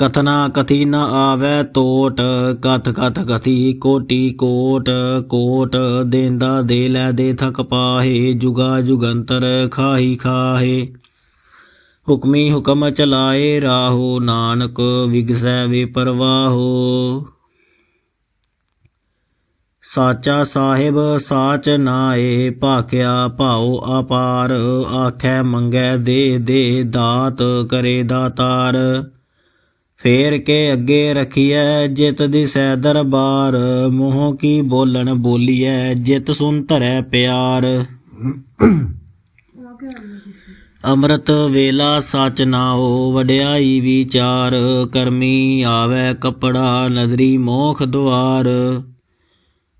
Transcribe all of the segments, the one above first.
ਕਥਨਾ ਕਥੀ ਨ ਆਵੈ ਤੋਟ, ਕਥ ਕਥ ਕਥੀ ਕੋਟੀ ਕੋਟ ਕੋਟ ਦੇਂਦਾ ਦੇ ਲੈ ਦੇ ਥਕ ਪਾਹੇ, ਜੁਗਾ ਜੁਗੰਤਰ ਖਾਹੀ ਖਾਹੇ। ਹੁਕਮੀ ਹੁਕਮ ਚਲਾਏ ਰਾਹੋ, ਨਾਨਕ ਵਿਗਸੈ ਵੇ ਪਰਵਾਹੋ। ਸਾਚਾ ਸਾਹਿਬ ਸਾਚ ਨਾਏ, ਭਾਖਿਆ ਭਾਉ ਅਪਾਰ, ਆਖੈ ਮੰਗੈ ਦੇ ਦੇ ਦਾਤ ਕਰੇ ਦਾਤਾਰ। ਫੇਰ ਕੇ ਅੱਗੇ ਰਖੀਐ ਜਿਤ ਦਿਸੈ ਦਰਬਾਰ, ਮੂੰਹ ਕੀ ਬੋਲਣ ਬੋਲੀਐ ਜਿਤ ਸੁਨ ਧਰੈ ਪਿਆਰ। ਅੰਮ੍ਰਿਤ ਵੇਲਾ ਸਚ ਨਾਓ ਵਡਿਆਈ ਵਿਚਾਰ, ਕਰਮੀ ਆਵੇ ਕਪੜਾ ਨਦਰੀ ਮੋਖ ਦੁਆਰ।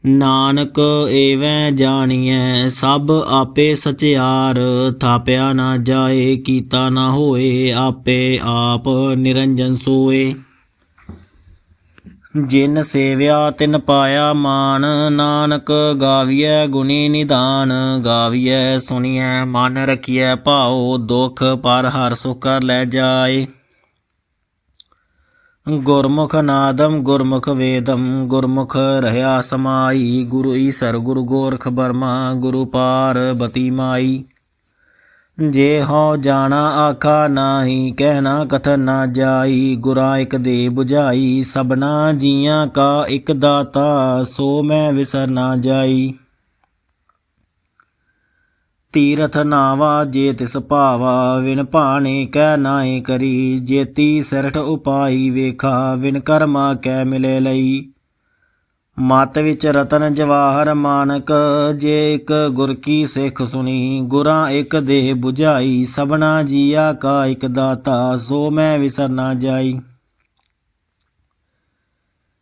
ਨਾਨਕ ਏਵੈ ਜਾਣੀਐ, ਸਭ ਆਪੇ ਸਚਿਆਰ। ਥਾਪਿਆ ਨਾ ਜਾਏ, ਕੀਤਾ ਨਾ ਹੋਏ, ਆਪੇ ਆਪ ਨਿਰੰਜਨ ਸੋਏ। ਜਿਨ ਸੇਵਿਆ, ਤਿਨ ਪਾਇਆ ਮਾਨ। ਨਾਨਕ ਗਾਵੀਐ ਗੁਣੀ ਨਿਦਾਨ। ਗਾਵੀਐ ਸੁਣੀਐ, ਮਨ ਰਖੀਐ ਭਾਉ, ਦੁਖ ਪਰ ਹਰ ਸੁਖ ਕਰ ਲੈ ਜਾਏ। ਗੁਰਮੁਖ ਨਾਦਮ ਗੁਰਮੁਖ ਵੇਦਮ ਗੁਰਮੁਖ ਰਹਾ ਸਮਾਈ, ਗੁਰੂ ਈਸਰ, ਗੁਰੂ ਗੋਰਖ ਬਰਮਾ, ਗੁਰੂ ਪਾਰਬਤੀ ਮਾਈ। ਜੇ ਹਉ ਜਾਣਾ ਆਖਾ ਨਾਹੀ, ਕਹਿਣਾ ਕਥਨ ਨਾ ਜਾਈ, ਗੁਰਾਂ ਇਕ ਦੇ 부ਝਾਈ ਸਭਨਾ ਜੀਆਂ ਕਾ ਇਕ ਦਾਤਾ, ਸੋ ਮੈਂ ਵਿਸਰ ਨਾ ਜਾਈ। ਤੀਰਥ ਨਾਵਾ, ਜੇ ਤਿਸ ਭਾਵਾ, ਵਿਨ ਭਾਣੇ ਕਹਿ ਨਾਏ ਕਰੀ ਜੇਤੀ ਸਿਰਠ ਉਪਾਈ ਵੇਖਾ, ਵਿਨ ਕਰਮਾ ਕੈ ਮਿਲੇ ਲਈ। ਮਤ ਵਿੱਚ ਰਤਨ ਜਵਾਹਰ ਮਾਨਕ, ਜੇ ਇੱਕ ਗੁਰ ਕੀ ਸਿੱਖ ਸੁਣੀ, ਗੁਰਾਂ ਇੱਕ ਦੇਹ 부ਝਾਈ ਸਭਨਾ ਜੀਆ ਕਾ ਇੱਕ ਦਾਤਾ, ਸੋ ਮੈਂ ਵਿਸਰ ਨਾ ਜਾਈ।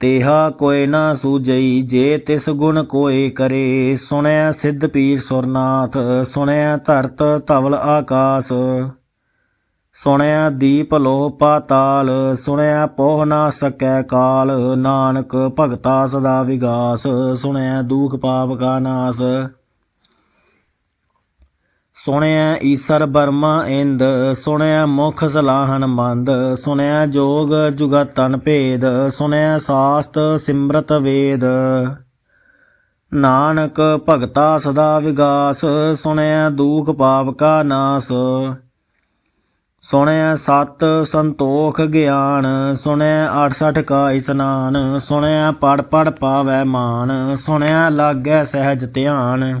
ਤੇਹਾ ਕੋਇ ਨਾ ਸੂਜਈ ਜੇ ਤਿਸ ਗੁਣ ਕੋਇ ਕਰੇ। ਸੁਣਿਆ ਸਿੱਧ ਪੀਰ ਸੁਰਨਾਥ, ਸੁਣਿਆ ਧਰਤ ਧਵਲ ਆਕਾਸ। ਸੁਣਿਆ ਦੀਪ ਲੋ ਪਾਤਾਲ, ਸੁਣਿਆ ਪੋਹ ਨਾ ਸਕੈ ਕਾਲ। ਨਾਨਕ ਭਗਤਾ ਸਦਾ ਵਿਗਾਸ, ਸੁਣਿਆ ਦੁਖ ਪਾਪ ਕਾ ਨਾਸ। ਸੁਣਿਆ ਈਸਰ ਬਰਮਾ ਇੰਦ, ਸੁਣਿਆ ਮੁਖ ਸਲਾਹਨ ਮੰਦ, ਸੁਣਿਆ ਜੋਗ ਜੁਗਤ ਭੇਦ, ਸੁਣਿਆ ਸਾਸਤ ਸਿਮਰਤ ਵੇਦ। ਨਾਨਕ ਭਗਤਾ ਸਦਾ ਵਿਗਾਸ, ਸੁਣਿਆ ਦੁਖ ਪਾਪ ਕਾ ਨਾਸ। ਸੁਣਿਆ ਸਤ ਸੰਤੋਖ ਗਿਆਨ, ਸੁਣਿਆ 68 ਕਾ ਇਸਨਾਨ, ਸੁਣਿਆ ਪੜ ਪੜ ਪਾਵੈ ਮਾਨ, ਸੁਣਿਆ ਲਾਗੈ ਸਹਿਜ ਧਿਆਨ।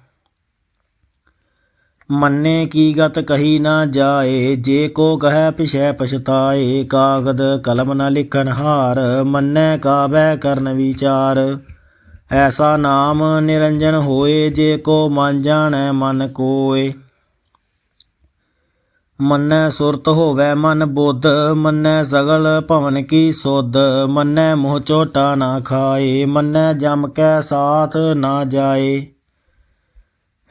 ਮੰਨੇ ਕੀ ਗਤ ਕਹੀ ਨਾ ਜਾਏ, ਜੇ ਕੋ ਕਹੈ ਪਿਛੈ ਪਛਤਾਏ, ਕਾਗਦ ਕਲਮ ਨ ਲਿਖਨ ਹਾਰ, ਮੰਨੈ ਕਾਬੈ ਕਰਨ ਵਿਚਾਰ। ਐਸਾ ਨਾਮ ਨਿਰੰਜਨ ਹੋਏ, ਜੇ ਕੋ ਮਨ ਜਾਣੈ ਮਨ ਕੋਏ। ਮੰਨੈ ਸੁਰਤ ਹੋਵੈ ਮਨ ਬੁੱਧ, ਮੰਨੈ ਸਗਲ ਭਵਨ ਕੀ ਸੁਧ, ਮੰਨੈ ਮੋਹ ਝੋਟਾ ਨਾ ਖਾਏ, ਮੰਨੈ ਜਮ ਕੈ ਸਾਥ ਨਾ ਜਾਏ।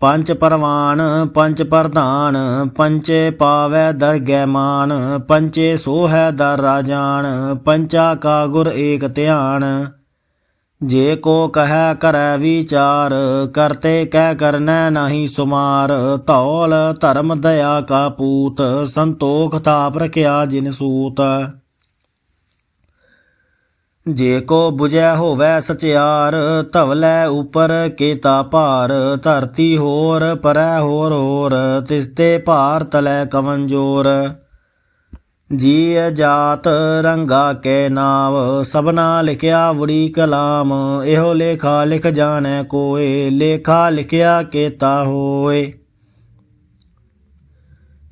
ਪੰਜ ਪਰਵਾਨ, ਪੰਜ ਪ੍ਰਧਾਨ ਪੰਚੇ ਪਾਵੈ ਦਰਗਹਿ ਮਾਨ ਪੰਚੇ ਸੋਹੈ ਦਰ ਰਾਜਾਨ ਪੰਚਾ ਕਾ ਗੁਰ ਏਕ ਧਿਆਨ। ਜੇ ਕੋ ਕਹੈ ਕਰੈ ਵਿਚਾਰ, ਕਰਤੇ ਕਹਿ ਕਰਨੈ ਨਹੀਂ ਸੁਮਾਰ, ਧੌਲ ਧਰਮ ਦਇਆ ਕਾ ਪੂਤ, ਸੰਤੋਖ ਥਾਪ ਰਖਿਆ ਜਿਨ ਸੂਤ। ਜੇ ਕੋ 부ਜੈ ਹੋਵੈ ਸਚਿਆਰ, ਧਵਲੇ ਉਪਰ ਕੇਤਾ ਭਾਰ, ਧਰਤੀ ਹੋਰ ਪਰੈ ਹੋਰ ਹੋਰ, ਤਿਸਤੇ ਭਾਰ ਤਲੈ ਕਵਨ ਜੋਰ। ਜੀ ਜਾਤ ਰੰਗਾ ਕੇ ਨਾਵ, ਸਭਨਾ ਲਿਖਿਆ ਵੜੀ ਕਲਾਮ, ਇਹੋ ਲੇਖਾ ਲਿਖ ਜਾਣੈ ਕੋਏ, ਲੇਖਾ ਲਿਖਿਆ ਕੇਤਾ ਹੋਏ।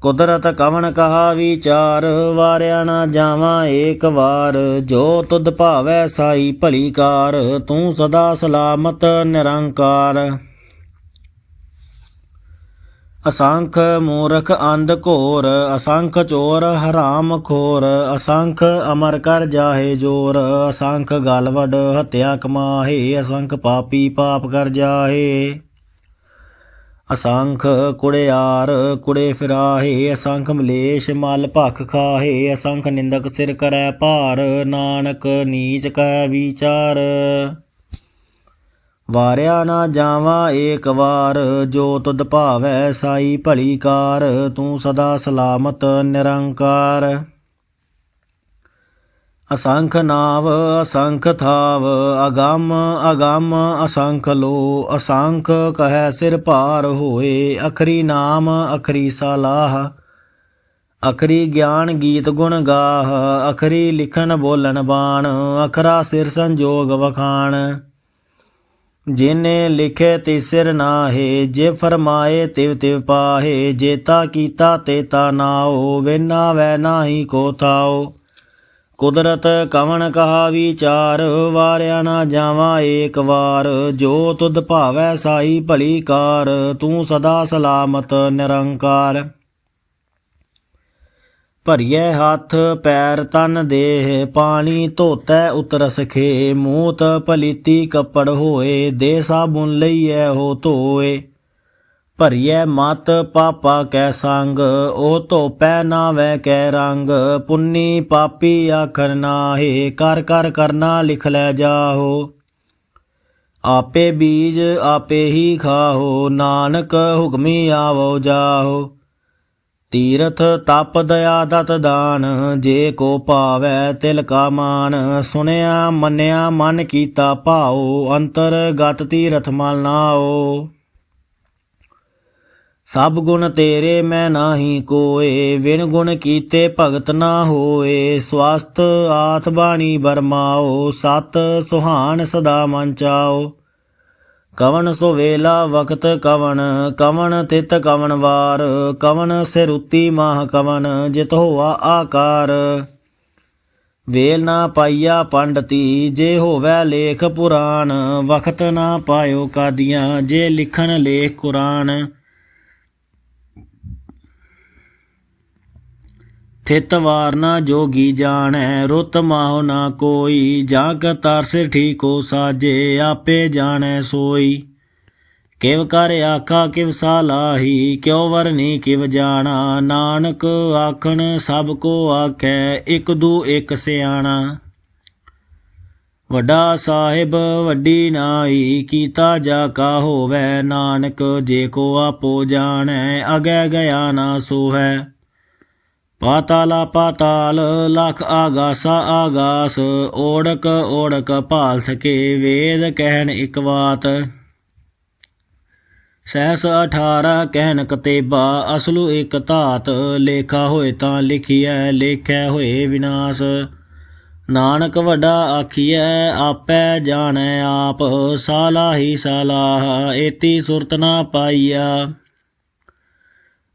ਕੁਦਰਤ ਕਵਣ ਕਹਾ ਵਿਚਾਰ, ਵਾਰਿਆ ਨਾ ਜਾਵਾਂ ਏਕ ਵਾਰ। ਜੋ ਤੁਧ ਭਾਵੈ ਸਾਈ ਭਲੀ ਕਾਰ, ਤੂੰ ਸਦਾ ਸਲਾਮਤ ਨਿਰੰਕਾਰ। ਅਸੰਖ ਮੂਰਖ ਅੰਧ ਘੋਰ, ਅਸੰਖ ਚੋਰ ਹਰਾਮ ਖੋਰ। ਅਸੰਖ ਅਮਰ ਕਰ ਜਾਹੇ ਜੋਰ, ਅਸੰਖ ਗਲ ਵਡ ਹਤਿਆ ਕਮਾਹੇ। ਅਸੰਖ ਪਾਪੀ ਪਾਪ ਕਰ ਜਾਹੇ। ਅਸੰਖ ਕੁੜਿਆਰ ਕੁੜੇ ਫਿਰਾਹੇ, ਅਸੰਖ ਮਲੇਸ਼ ਮਲ ਭਖ ਖਾਹੇ, ਅਸੰਖ ਨਿੰਦਕ ਸਿਰ ਕਰੈ ਭਾਰ, ਨਾਨਕ ਨੀਚ ਕੈ ਵਿਚਾਰ। ਵਾਰਿਆ ਨਾ ਜਾਵਾਂ ਏਕ ਵਾਰ, ਜੋ ਤੁਧ ਭਾਵੈ ਸਾਈ ਭਲੀ ਕਾਰ, ਤੂੰ ਸਦਾ ਸਲਾਮਤ ਨਿਰੰਕਾਰ। ਅਸੰਖ ਨਾਵ, ਅਸੰਖ ਥਾਵ, ਅਗੰਮ ਅਗੰਮ, ਅਸੰਖ ਲੋ, ਅਸੰਖ ਕਹੈ ਸਿਰ ਭਾਰ ਹੋਏ, ਅਖਰੀ ਨਾਮ, ਅਖਰੀ ਸਲਾਹ, ਅਖਰੀ ਗਿਆਨ ਗੀਤ ਗੁਣ ਗਾਹ, ਅਖਰੀ ਲਿਖਣ ਬੋਲਣ ਬਾਣ, ਅਖਰਾ ਸਿਰ ਸੰਜੋਗ ਵਖਾਣ। ਜਿਨੇ ਲਿਖੇ ਤੇ ਸਿਰ ਨਾਹੇ, ਜੇ ਫਰਮਾਏ ਤਿਵ ਤਿਵ ਪਾਹੇ, ਜੇਤਾ ਕੀਤਾ ਤੇਤਾ ਨਾਓ ਵੇਨਾ ਵੈ ਨਾਹੀ ਕੋ ਥਾਓ ਕੁਦਰਤ ਕਵਣ ਕਹਾ ਵਿਚਾਰ, ਵਾਰਿਆ ਨਾ ਜਾਵਾਂ ਏਕ ਵਾਰ। ਜੋ ਤੁਧ ਭਾਵੈ ਸਾਈ ਭਲੀ ਕਾਰ, ਤੂੰ ਸਦਾ ਸਲਾਮਤ ਨਿਰੰਕਾਰ। ਭਰੀਏ ਹੱਥ, ਪੈਰ ਤਨ ਦੇਹ, ਪਾਣੀ ਧੋਤੈ ਉਤਰਸ ਖੇ। ਮੂਤ ਪਲੀਤੀ ਕੱਪੜ ਹੋਏ ਦੇ ਸਾਬੁਨ ਲਈਐ ਹੋ ਧੋਏ। ਭਰੀਐ ਮਤ ਪਾਪਾ ਕੈ ਸੰਗ, ਉਹ ਧੋਪੈ ਨਾ ਕੈ ਰੰਗ। ਪੁੰਨੀ ਪਾਪੀ ਆਖਰ ਨਾਹੀ, ਕਰ ਕਰ ਕਰਨਾ ਲਿਖ ਲੈ ਜਾਹੋ। ਆਪੇ ਬੀਜ ਆਪੇ ਹੀ ਖਾਹੋ, ਨਾਨਕ ਹੁਕਮੀ ਆਵੋ ਜਾਹੋ। ਤੀਰਥ ਤਪ ਦਇਆ ਦਤ ਦਾਨ, ਜੇ ਕੋ ਭਾਵੈ ਤਿਲ ਕਾ ਮਾਨ। ਸੁਣਿਆ ਮੰਨਿਆ ਮਨ ਕੀਤਾ ਭਾਉ, ਅੰਤਰ ਗਤ ਤੀਰਥ ਮਲ ਨਾਓ ਸਭ ਗੁਣ ਤੇਰੇ ਮੈਂ ਨਾਹੀ ਕੋਏ ਵਿਨ ਗੁਣ ਕੀਤੇ ਭਗਤ ਨਾ ਹੋਏ। ਸਵਸਤ ਆਤ ਬਾਣੀ ਬਰਮਾਓ, ਸਤ ਸੁਹਾਨ ਸਦਾ ਮਨ ਚਾਓ। ਕਵਨ ਸੋ ਵੇਲਾ ਵਕਤ ਕਵਨ ਕਵਨ ਤਿਤ ਕਵਨ ਵਾਰ। ਕਵਨ ਸਿਰੁਤੀ ਮਾਹ ਕਵਨ ਜਿਤ ਹੋਆ ਆਕਾਰ। ਵੇਲ ਨਾ ਪਾਈਆ ਪੰਡਤੀ, ਜੇ ਹੋਵੇ ਲੇਖ ਪੁਰਾਣ। ਵਖਤ ਨਾ ਪਾਇਓ ਕਾਦੀਆਂ, ਜੇ ਲਿਖਣ ਲੇਖ ਕੁਰਾਨ। ਥਿਤ ਵਾਰ ਨਾ ਜੋਗੀ ਜਾਣੈ, ਰੁੱਤ ਮਾਹੁ ਨਾ ਕੋਈ। ਜਾਂ ਕ ਤਰਸਿ ਠੀਕੋ ਸਾਜੇ, ਆਪੇ ਜਾਣੈ ਸੋਈ। ਕਿਵ ਕਰ ਆਖਾ, ਕਿਵ ਸਾਲਾਹੀ ਕਿਉ ਵਰਨੀ ਕਿਵ ਜਾਣਾ। ਨਾਨਕ ਆਖਣ, ਸਭ ਕੋ ਆਖੈ, ਇਕ ਦੂ ਇਕ ਸਿਆਣਾ। ਵੱਡਾ ਸਾਹਿਬ, ਵੱਡੀ ਨਾਈ, ਕੀਤਾ ਜਾ ਕਾ ਹੋਵੇ। ਨਾਨਕ ਜੇ ਕੋ ਆਪੋ ਜਾਣੈ, ਅਗੈ ਗਿਆ ਨਾ ਸੋਹੈ। ਪਾਤਾਲਾ ਪਾਤਾਲ, ਲਖ ਆਗਾਸਾ ਆਗਾਸ, ਓੜਕ ਓੜਕ ਭਾਲ ਸਕੇ ਵੇਦ ਕਹਿਣ ਇਕ ਬਾਤ ਸਹਿਸ 18 ਕਹਿਣ ਕਤੇਬਾ, ਅਸਲੂ ਇਕ ਧਾਤ, ਲੇਖਾ ਹੋਏ ਤਾਂ ਲਿਖੀਐ, ਲੇਖੈ ਹੋਏ ਵਿਨਾਸ਼। ਨਾਨਕ ਵੱਡਾ ਆਖੀਐ, ਆਪੈ ਜਾਣੈ ਆਪ ਸਾਲਾ ਹੀ ਸਾਲਾਹ, ਏਤੀ ਸੁਰਤ ਨਾ ਪਾਈਆ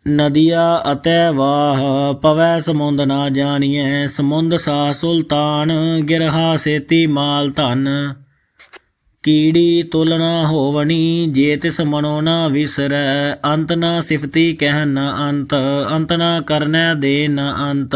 ਨਦੀਆ ਅਤੇ ਵਾਹ, ਪਵੈ ਸਮੁੰਦ ਨਾ ਜਾਣੀਐ। ਸਮੁੰਦ ਸਾ ਸੁਲਤਾਨ, ਗਿਰਹਾ ਸੇਤੀ ਮਾਲ ਧਨ। ਕੀੜੀ ਤੁਲਨਾ ਹੋਵਣੀ, ਜੇ ਤਿਸ ਮਨੋ ਨਾ ਵਿਸਰੈ। ਅੰਤ ਨਾ ਸਿਫਤੀ ਕਹਿ ਨ ਅੰਤ ਅੰਤ ਨਾ ਕਰਨੈ ਦੇ ਨ ਅੰਤ।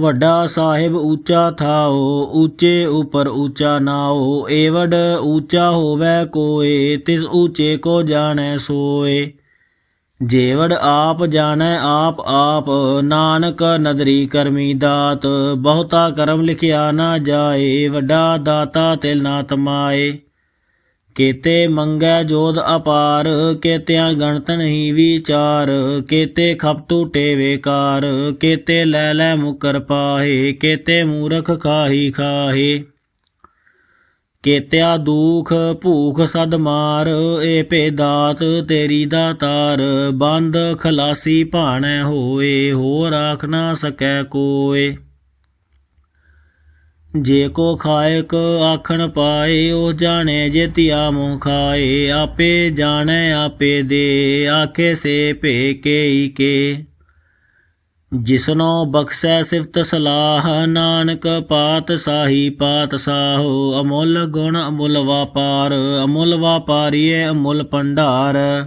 ਵੱਡਾ ਸਾਹਿਬ ਉੱਚਾ ਥਾਓ, ਉੱਚੇ ਉਪਰ ਉੱਚਾ ਨਾਓ ਏਵੜ ਉੱਚਾ ਹੋਵੇ ਕੋਏ, ਤਿਸ ਉੱਚੇ ਕੋ ਜਾਣੈ ਸੋਏ। ਜੇਵੜ ਆਪ ਜਾਣੈ ਆਪ ਆਪ, ਨਾਨਕ ਨਦਰੀ ਕਰਮੀ ਦਾਤ, ਬਹੁਤਾ ਕਰਮ ਲਿਖਿਆ ਨਾ ਜਾਏ, ਵੱਡਾ ਦਾਤਾ ਤਿਲ ਨਾ ਤਮਾਏ। ਕੇਤੇ ਮੰਗੈ ਜੋਧ ਅਪਾਰ, ਕੇਤਿਆਂ ਗਣਤ ਨਹੀਂ ਵਿਚਾਰ, ਕੇਤੇ ਖਪ ਟੂਟੇ ਵੇਕਾਰ, ਕੇਤੇ ਲੈ ਲੈ ਮੁਕਰ ਪਾਹੇ, ਕੇਤੇ ਮੂਰਖ ਖਾਹੀ ਖਾਹੇ। ਕੇਤਿਆ ਦੂਖ ਭੂਖ ਸਦ ਮਾਰ, ਏ ਭੇਦਾਤ ਤੇਰੀ ਦਾਤਾਰ ਬੰਦ ਖਲਾਸੀ ਭਾਣੈ ਹੋਏ ਹੋ ਰਾਖ ਨਾ ਸਕੈ ਕੋਏ। ਜੇ ਕੋ ਖਾਇਕ ਆਖਣ ਪਾਏ, ਉਹ ਜਾਣੇ ਜੇ ਤਿਆ ਮੂੰ ਖਾਏ। ਆਪੇ ਜਾਣੈ, ਆਪੇ ਦੇ, ਆਖੇ ਸੇ ਭੇ ਕੇ ਕੇ ਜਿਸਨੋ ਬਖਸ਼ੈ ਸਿਫਤ ਸਲਾਹ, ਨਾਨਕ ਪਾਤ ਸਾਹੀ ਪਾਤ ਸਾਹੋ। ਅਮੁੱਲ ਗੁਣ ਅਮੁੱਲ ਵਾਪਾਰ, ਅਮੁੱਲ ਵਾਪਾਰੀਏ ਅਮੁੱਲ ਭੰਡਾਰ।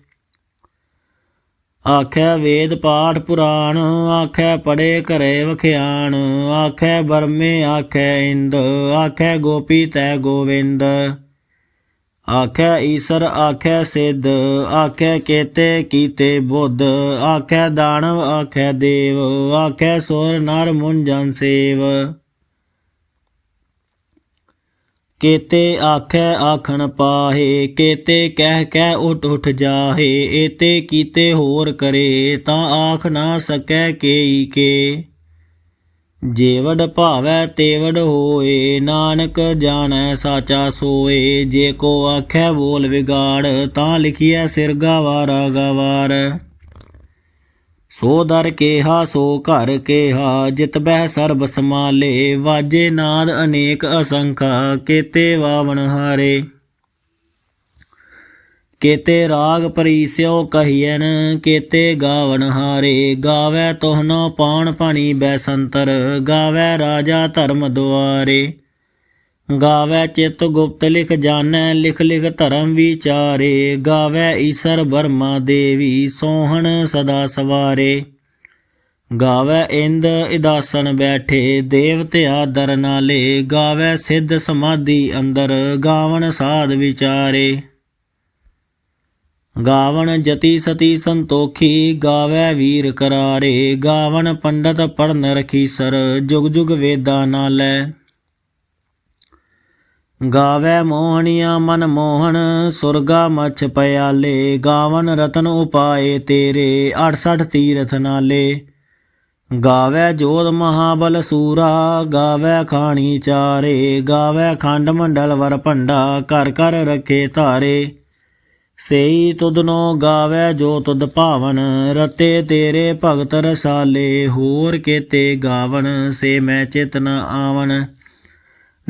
ਆਖੈ ਵੇਦ ਪਾਠ ਪੁਰਾਣ, ਆਖੈ ਪੜੇ ਘਰੇ ਵਖਿਆਣ, ਆਖੈ ਬਰਮੇ, ਆਖੈ ਇੰਦ, ਆਖੈ ਗੋਪੀ ਤੈ ਗੋਵਿੰਦ। ਆਖੈ ਈਸਰ, ਆਖੈ ਸਿੱਧ, ਆਖੈ ਕੇਤੇ ਕੀਤੇ ਬੁੱਧ, ਆਖੈ ਦਾਨਵ, ਆਖੈ ਦੇਵ, ਆਖੈ ਸੁਰ ਨਰ ਮੁਨ ਸੇਵ। ਕੇਤੇ ਆਖੈ ਆਖਣ ਪਾਹੇ, ਕੇਤੇ ਕਹਿ ਕਹਿ ਉਠ ਉਠ ਜਾਹੇ, ਏਤੇ ਕੀਤੇ ਹੋਰ ਕਰੇ, ਤਾਂ ਆਖ ਨਾ ਸਕੈ ਕੇਈ ਕੇ। ਜੇਵੜ ਭਾਵੈ ਤੇਵੜ ਹੋਏ, ਨਾਨਕ ਜਾਣੈ ਸਾਚਾ ਸੋਏ, ਜੇ ਕੋ ਆਖੈ ਬੋਲ ਵਿਗਾੜ, ਤਾਂ ਲਿਖੀਐ ਸਿਰ ਗਵਾਰਾ ਗਵਾਰ। ਸੋ ਦਰ ਕੇਹਾ, ਸੋ ਘਰ ਕੇਹਾ, ਜਿਤ ਬਹਿ ਸਰਬ ਸਮਾਲੇ ਵਾਜੇ ਨਾਦ ਅਨੇਕ ਅਸੰਖਾ, ਕੇਤੇ ਵਾਵਣ ਹਾਰੇ। ਕੇਤੇ ਰਾਗ ਪਰੀਸਿਓ ਕਹੀਐਨ, ਕੇਤੇ ਗਾਵਣ ਹਾਰੇ। ਗਾਵੇ ਤੋਹਨੋ ਪਾਉਣ ਪਾਣੀ ਬੈਸੰਤਰ, ਗਾਵੇ ਰਾਜਾ ਧਰਮ ਦੁਆਰੇ। ਗਾਵੇ ਚਿਤ ਗੁਪਤ ਲਿਖ ਜਾਣੈ, ਲਿਖ ਲਿਖ ਧਰਮ ਵਿਚਾਰੇ। ਗਾਵੇ ਈਸਰ ਬਰਮਾ ਦੇਵੀ, ਸੋਹਣ ਸਦਾ ਸਵਾਰੇ। ਗਾਵੇ ਇੰਦ ਇਦਾਸਨ ਬੈਠੇ ਦੇਵਤਿਆ ਦਰ ਨਾਲੇ। ਗਾਵੇ ਸਿੱਧ ਸਮਾਧੀ ਅੰਦਰ, ਗਾਵਣ ਸਾਧ ਵਿਚਾਰੇ। ਗਾਵਣ ਜਤੀ ਸਤੀ ਸੰਤੋਖੀ, ਗਾਵੇ ਵੀਰ ਕਰਾਰੇ। ਗਾਵਣ ਪੰਡਤ ਪੜਨ ਰਖੀ ਸਰ, ਜੁਗ ਜੁਗ ਵੇਦਾ ਨਾਲੇ। ਗਾਵੇ ਮੋਹਣੀਆਂ ਮਨ ਮੋਹਨ ਸੁਰਗਾ ਮਛ ਪਿਆਲੇ, ਗਾਵਨ ਰਤਨ ਉਪਾਏ ਤੇਰੇ 68 ਤੀਰਥ ਨਾਲੇ। ਗਾਵੇ ਜੋਤ ਮਹਾਬਲ ਸੂਰਾ, ਗਾਵੇ ਖਾਣੀ ਚਾਰੇ, ਗਾਵੇ ਖੰਡ ਮੰਡਲ ਵਰ ਭੰਡਾ, ਘਰ ਕਰ ਰਖੇ ਧਾਰੇ। ਸੇਈ ਤੁਧਨੋ ਗਾਵੇ ਜੋ ਤੁਧ ਭਾਵਨ, ਰਤੇ ਤੇਰੇ ਭਗਤ ਰਸਾਲੇ, ਹੋਰ ਕੇਤੇ ਗਾਵਨ, ਸੇ ਮੈਂ ਚੇਤਨ ਆਵਣ।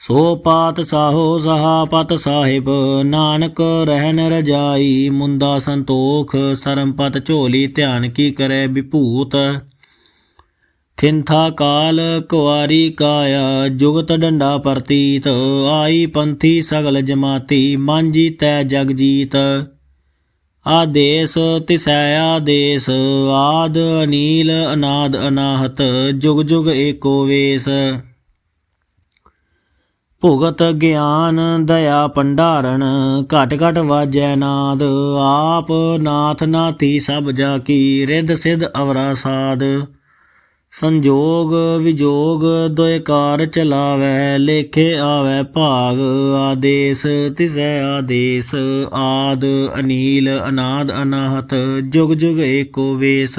ਸੋ ਪਾਤ ਸਾਹੋ ਸਹਾਪਤ ਸਾਹਿਬ, ਨਾਨਕ ਰਹਿਨ ਰਜਾਈ, ਮੁੰਦਾ ਸੰਤੋਖ ਸਰਮਪਤ ਝੋਲੀ, ਧਿਆਨ ਕੀ ਕਰੇ ਵਿਭੂਤ। ਥਿੰਥਾ ਕਾਲ ਕੁਆਰੀ ਕਾਇਆ, ਜੁਗਤ ਡੰਡਾ ਪ੍ਰਤੀਤ, ਆਈ ਪੰਥੀ ਸਗਲ ਜਮਾਤੀ, ਮਨ ਤੈ ਜਗ ਜੀਤ। ਆਦੇਸ ਤਿਸੈ ਆਦੇਸ, ਆਦ ਅਨੀਲ ਅਨਾਦ ਅਨਾਹਤ, ਜੁਗ ਜੁਗ ਏਕੋ ਵੇਸ। ਭੁਗਤ ਗਿਆਨ ਦਇਆ ਭੰਡਾਰਨ, ਘਟ ਘਟ ਵਾਜੈ ਨਾਦ। ਆਪ ਨਾਥ ਨਾਥੀ ਸਭ ਜਾ ਕੀ, ਰਿੱਧ ਸਿਧ ਅਵਰਾ ਸਾਧ ਸੰਜੋਗ ਵਿਜੋਗ ਦੁਇ ਕਾਰ ਚਲਾਵੈ, ਲੇਖੇ ਆਵੈ ਭਾਗ। ਆਦੇਸ ਤਿਸੈ ਆਦੇਸ, ਆਦ ਅਨੀਲ ਅਨਾਦ ਅਨਾਹਤ, ਜੁਗ ਜੁਗ ਏਕੋ ਵੇਸ।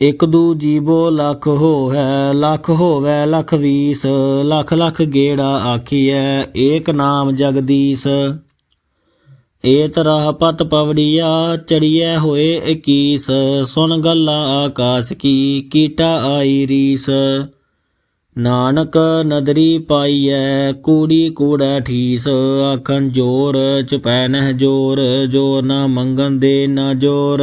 ਇਕ ਦੂ ਜੀਵੋ ਲੱਖ ਹੋਵੈ ਲੱਖ ਹੋਵੈ, ਲੱਖ ਵੀਸ, ਲੱਖ ਲੱਖ ਗੇੜਾ ਆਖੀਐ, ਏਕ ਨਾਮ ਜਗਦੀਸ਼। ਏਤ ਰਾਹ ਪਤ ਪਵੜੀਆ, ਚੜੀਐ ਹੋਏ 21 ਸੁਣ ਗੱਲਾਂ ਆਕਾਸ਼ ਕੀ, ਕੀਟਾ ਆਈ ਰੀਸ। ਨਾਨਕ ਨਦਰੀ ਪਾਈਐ, ਕੂੜੀ ਕੂੜਾ ਠੀਸ। ਆਖਣ ਜੋਰ, ਚੁਪੈ ਨਹਿ ਜੋਰ ਜੋਰ ਨਾ ਮੰਗਨ ਦੇ ਨਾ ਜੋਰ।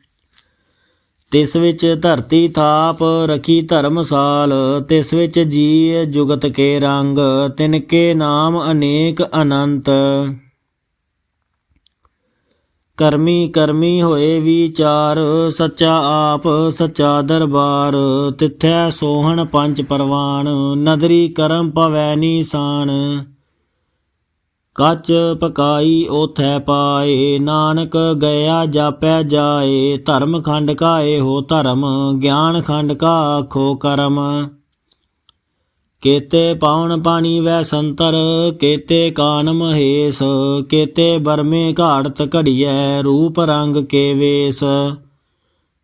ਤਿਸ ਵਿੱਚ ਧਰਤੀ ਥਾਪ ਰਖੀ ਧਰਮਸਾਲ, ਤਿਸ ਵਿੱਚ ਜੀ ਜੁਗਤ ਕੇ ਰੰਗ, ਤਿਨ ਕੇ ਨਾਮ ਅਨੇਕ ਅਨੰਤ। ਕਰਮੀ ਕਰਮੀ ਹੋਏ ਵਿਚਾਰ, ਸੱਚਾ ਆਪ ਸੱਚਾ ਦਰਬਾਰ, ਤਿਥੈ ਸੋਹਣ ਪੰਜ ਪਰਵਾਨ, ਨਦਰੀ ਕਰਮ ਪਵੈ ਨੀਸਾਨ ਕੱਚ ਪਕਾਈ ਉਥੈ ਪਾਏ, ਨਾਨਕ ਗਿਆ ਜਾਪੈ ਜਾਏ, ਧਰਮ ਖੰਡ ਕਾਏ ਹੋ ਧਰਮ, ਗਿਆਨ ਖੰਡ ਕਾ ਆਖੋ ਕਰਮ। ਕੇਤੇ ਪਾਉਣ ਪਾਣੀ ਵੈ ਸੰਤਰ, ਕੇਤੇ ਕਾਨ ਮਹੇਸ, ਕੇਤੇ ਬਰਮੇ ਘਾੜਤ ਘੜੀਐ, ਰੂਪ ਰੰਗ ਕੇ ਵੇਸ।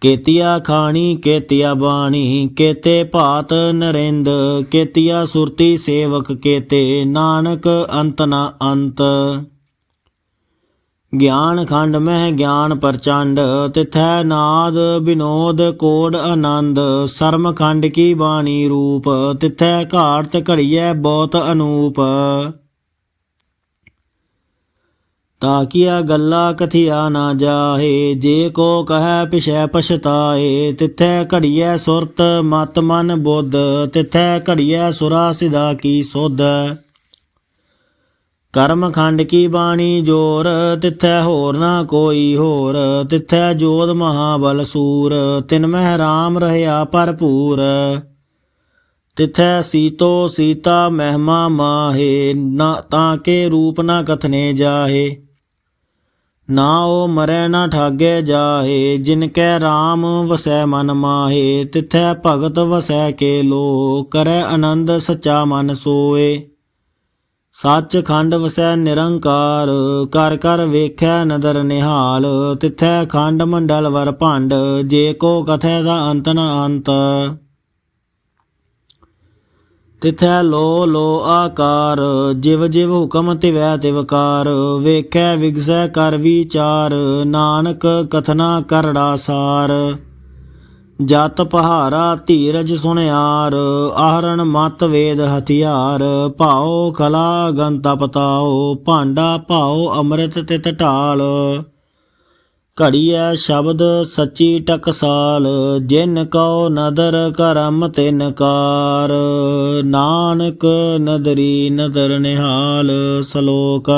ਕੇਤੀਆ ਖਾਣੀ, ਕੇਤਿਆ ਬਾਣੀ, ਕੇਤੇ ਭਾਤ ਨਰਿੰਦ, ਕੇਤਿਆ ਸੁਰਤੀ ਸੇਵਕ, ਕੇਤੇ ਨਾਨਕ ਅੰਤ ਨਾ ਅੰਤ। ਗਿਆਨ ਖੰਡ ਮਹਿ ਗਿਆਨ ਪ੍ਰਚੰਡ, ਤਿਥੈ ਨਾਦ ਬਿਨੋਦ ਕੋੜ ਆਨੰਦ। ਸਰਮ ਖੰਡ ਕੀ ਬਾਣੀ ਰੂਪ, ਤਿਥੈ ਘਾੜਤ ਘੜੀਐ ਬਹੁਤ ਅਨੂਪ। ਤਾਕੀਆ ਗੱਲਾ ਕਥਿਆ ਨਾ ਜਾਹੇ, ਜੇ ਕੋ ਕਹੈ ਪਿਛੈ ਪਛਤਾਏ, ਤਿਥੈ ਘੜੀਐ ਸੁਰਤ ਮਤ ਮਨ ਬੁੱਧ, ਤਿਥੈ ਘੜੀਐ ਸੁਰਾ ਸਿਦਾ ਕੀ ਸੁਧ। ਕਰਮ ਖੰਡ ਕੀ ਬਾਣੀ ਜੋਰ, ਤਿਥੈ ਹੋਰ ਨਾ ਕੋਈ ਹੋਰ, ਤਿਥੈ ਜੋਧ ਮਹਾਬਲ ਸੂਰ, ਤਿਨ ਮਹਿ ਰਾਮ ਰਹਿਆ ਭਰਪੂਰ। ਤਿਥੈ ਸੀਤੋ ਸੀਤਾ ਮਹਿਮਾ ਮਾਹੇ, ਨਾ ਤਾਂ ਕੇ ਰੂਪ ਨਾ ਕਥਨੇ ਜਾਹੇ। ਨਾ ਉਹ ਮਰੈ ਨਾ ਠਾਗੇ ਜਾਹੇ, ਜਿਨ ਕੈ RAM ਵਸੈ ਮਨ ਮਾਹੇ, ਤਿਥੈ ਭਗਤ ਵਸੈ ਕੇ ਲੋ ਕਰੈ ਆਨੰਦ ਸਚਾ ਮਨ ਸੋਏ ਸੱਚ ਖੰਡ ਵਸੈ ਨਿਰੰਕਾਰ, ਕਰ ਕਰ ਵੇਖੈ ਨਦਰ ਨਿਹਾਲ, ਤਿਥੈ ਖੰਡ ਮੰਡਲ ਵਰ ਭੰਡ, ਜੇ ਕੋ ਕਥੈ ਦਾ ਅੰਤ ਨ ਅੰਤ। ਤਿਥੈ ਲੋ ਲੋ ਆਕਾਰ, ਜਿਵ ਜਿਵ ਹੁਕਮ ਤਿਵੈ ਤਿਵਕਾਰ ਵੇਖੈ ਵਿਗਸੈ ਕਰ ਵਿਚਾਰ, ਨਾਨਕ ਕਥਨਾ ਕਰੜਾ ਸਾਰ। ਜਤ ਪਹਾਰਾ ਧੀਰਜ ਸੁਨਿਆਰ ਆਹਰਣ ਮਤ ਵੇਦ ਹਥਿਆਰ, ਭਾਉ ਕਲਾ ਗੰਤਾ ਪਤਾਓ ਭਾਂਡਾ ਭਾਉ ਅੰਮ੍ਰਿਤ ਤਿਤ ਢਾਲ। ਘੜੀਐ ਸ਼ਬਦ ਸੱਚੀ ਟਕਸਾਲ, ਜਿਨ ਕਉ ਨਦਰ ਕਰਮ ਤਿਨ ਕਾਰ। ਨਾਨਕ ਨਦਰੀ ਨਦਰ ਨਿਹਾਲ, ਸ਼ਲੋਕ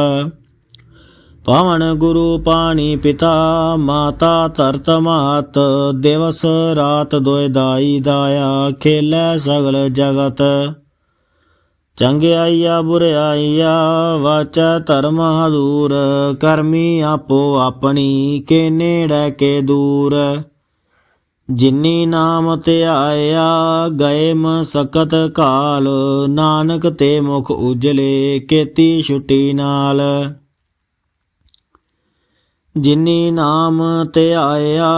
ਪਵਨ ਗੁਰੂ ਪਾਣੀ ਪਿਤਾ, ਮਾਤਾ ਧਰਤ ਮਾਤ, ਦਿਵਸ ਰਾਤ ਦੋਇ ਦਾਈ ਦਾਇਆ, ਖੇਲੇ ਸਗਲ ਜਗਤ। ਚੰਗਿਆਈਆ ਬੁਰਿਆਈਆ ਵਾਚਾ ਧਰਮ ਦੂਰ ਕਰਮੀ ਆਪੋ ਆਪਣੀ, ਕੇ ਨੇੜੇ, ਕੇ ਦੂਰ। ਜਿਨੀ ਨਾਮ ਧਿਆਇਆ ਗਏ ਮਸਕਤ ਕਾਲ, ਨਾਨਕ ਤੇ ਮੁਖ ਉਜਲੇ, ਕੀਤੀ ਛੁੱਟੀ ਨਾਲ। ਜਿਨੀ ਨਾਮ ਧਿਆਇਆ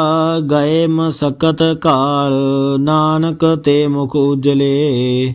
ਗਏ ਮਸਕਤ ਕਾਲ, ਨਾਨਕ ਤੇ ਮੁਖ ਉਜਲੇ।